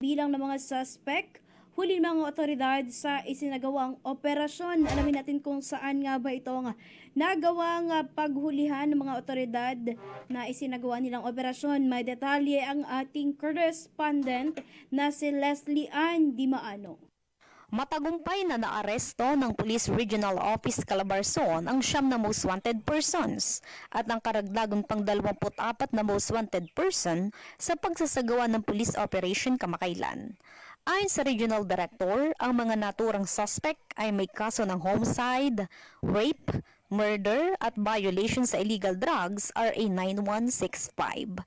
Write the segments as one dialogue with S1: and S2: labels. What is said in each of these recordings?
S1: bilang ng mga suspect huli ng mga otoridad sa isinagawang operasyon. Alamin natin kung saan nga ba ito nga nagawa nga paghulihan ng mga otoridad na isinagawa nilang operasyon. May detalye ang ating correspondent na si Leslie Ann Dimaano.
S2: Matagumpay na naaresto ng Police Regional Office Calabarzon ang siyam na most wanted persons at ang karagdagang pang 24 na most wanted person sa pagsasagawa ng police operation kamakailan. Ayon sa Regional Director, ang mga naturang suspect ay may kaso ng homicide, rape, murder at violation sa illegal drugs RA 9165.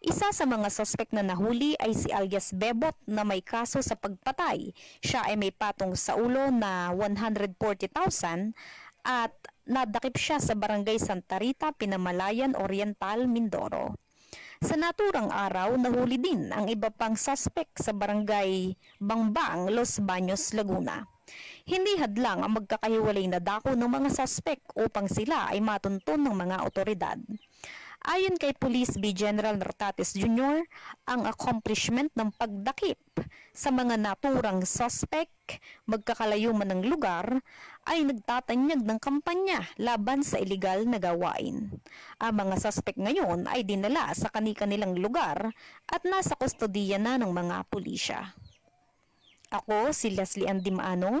S2: Isa sa mga suspect na nahuli ay si alias Bebot na may kaso sa pagpatay. Siya ay may patong sa ulo na 140,000 at nadakip siya sa barangay Santa Rita, Pinamalayan Oriental, Mindoro. Sa naturang araw, nahuli din ang iba pang suspect sa barangay Bangbang, Los Baños, Laguna. Hindi hadlang ang magkakahiwalay na dako ng mga suspect upang sila ay matuntun ng mga otoridad. Ayon kay Police B. General Nartates Jr., ang accomplishment ng pagdakip sa mga naturang suspect, magkakalayo man ng lugar, ay nagtatanyag ng kampanya laban sa iligal na gawain. Ang mga suspect ngayon ay dinala sa kani-kanilang lugar at nasa kustodiya na ng mga pulisya. Ako si Leslie Andimaano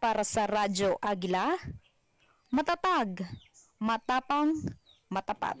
S2: para sa Radyo Agila. Matatag, matapang, matapat.